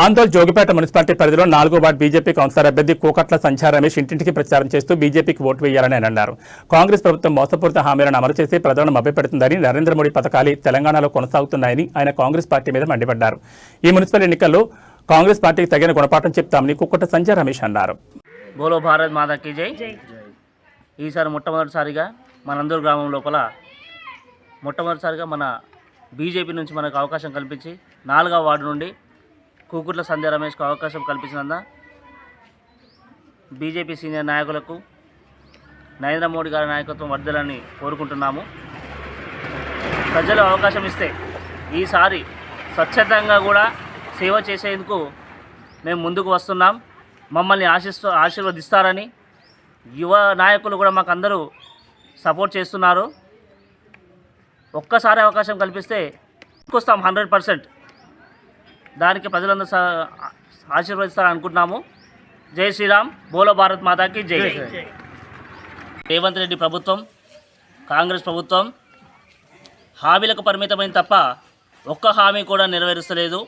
Andhra Jogipet municipality పరిధిలో నాలుగో ward BJP councillor అభ్యర్థి కోకట్ల సంచార రమేష్ ఇంటింటికి ప్రచారం చేస్తూ బీజేపీకి ఓటు వేయాలని ఆయన అన్నారు. కాంగ్రెస్ ప్రభుత్వం మోసపూరిత హామీలను అమలు చేసి ప్రజలను మభ్యపెడుతుందని నరేంద్ర మోడీ పథకాలు తెలంగాణలో కొనసాగుతున్నాయని ఆయన కాంగ్రెస్ పార్టీ మీద మండిపడ్డారు. ఈ మున్సిపల్ ఎన్నికల్లో కాంగ్రెస్ పార్టీకి తగిన గుణపాఠం చెప్తామని కుక్కట సంచార రమేష్ అన్నారు. బోలో భారత్ మాతాకి జై. ఈసారి మొట్టమొదటిసారిగా మనందూరు గ్రామం లోపల మొట్టమొదటిసారిగా మన బీజేపీ నుంచి మనకు అవకాశం కల్పించి నాలుగవ వార్డు నుండి కూకుట్ల సంధ్య రమేష్కు అవకాశం కల్పించినందున బీజేపీ సీనియర్ నాయకులకు నరేంద్ర మోడీ గారి నాయకత్వం వర్ధలని కోరుకుంటున్నాము. ప్రజలు అవకాశం ఇస్తే ఈసారి స్వచ్ఛతంగా కూడా సేవ చేసేందుకు మేము ముందుకు వస్తున్నాం. మమ్మల్ని ఆశిస్తూ ఆశీర్వదిస్తారని యువ నాయకులు కూడా మాకు అందరూ సపోర్ట్ చేస్తున్నారు. ఒక్కసారి అవకాశం కల్పిస్తే వస్తాం హండ్రెడ్ పర్సెంట్. దానికి ప్రజలందరూ ఆశీర్వదిస్తారని అనుకుంటున్నాము. జై శ్రీరామ్. బోలో భారత్ మాతాకి జై. రేవంత్ రెడ్డి ప్రభుత్వం కాంగ్రెస్ ప్రభుత్వం హామీలకు పరిమితమైన తప్ప ఒక్క హామీ కూడా నెరవేరుస్తలేదు.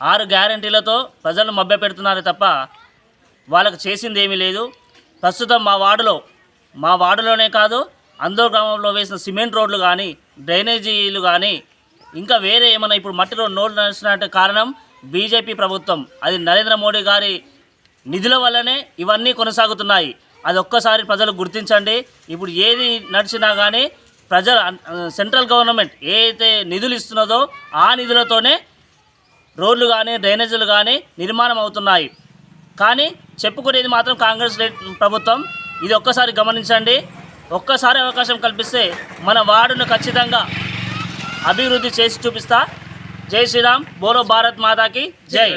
ఆరు గ్యారంటీలతో ప్రజలను మభ్యపెడుతున్నారే తప్ప వాళ్ళకు చేసింది ఏమీ లేదు. ప్రస్తుతం మా వార్డులో మా వార్డులోనే కాదు అందరూ గ్రామంలో వేసిన సిమెంట్ రోడ్లు కానీ డ్రైనేజీలు కానీ ఇంకా వేరే ఏమైనా ఇప్పుడు మట్టిలో నోట్లు నడిచినట్టు కారణం బీజేపీ ప్రభుత్వం. అది నరేంద్ర మోడీ గారి నిధుల వల్లనే ఇవన్నీ కొనసాగుతున్నాయి. అది ఒక్కసారి ప్రజలు గుర్తించండి. ఇప్పుడు ఏది నడిచినా కానీ ప్రజల సెంట్రల్ గవర్నమెంట్ ఏ నిధులు ఇస్తున్నదో ఆ నిధులతోనే రోడ్లు కానీ డ్రైనేజీలు కానీ నిర్మాణం అవుతున్నాయి. కానీ చెప్పుకునేది మాత్రం కాంగ్రెస్ ప్రభుత్వం. ఇది ఒక్కసారి గమనించండి. ఒక్కసారి అవకాశం కల్పిస్తే మన వార్డును ఖచ్చితంగా అభివృద్ధి చేసి చూపిస్తా. జై శ్రీరామ్. బోరో భారత్ మాతాకి జై.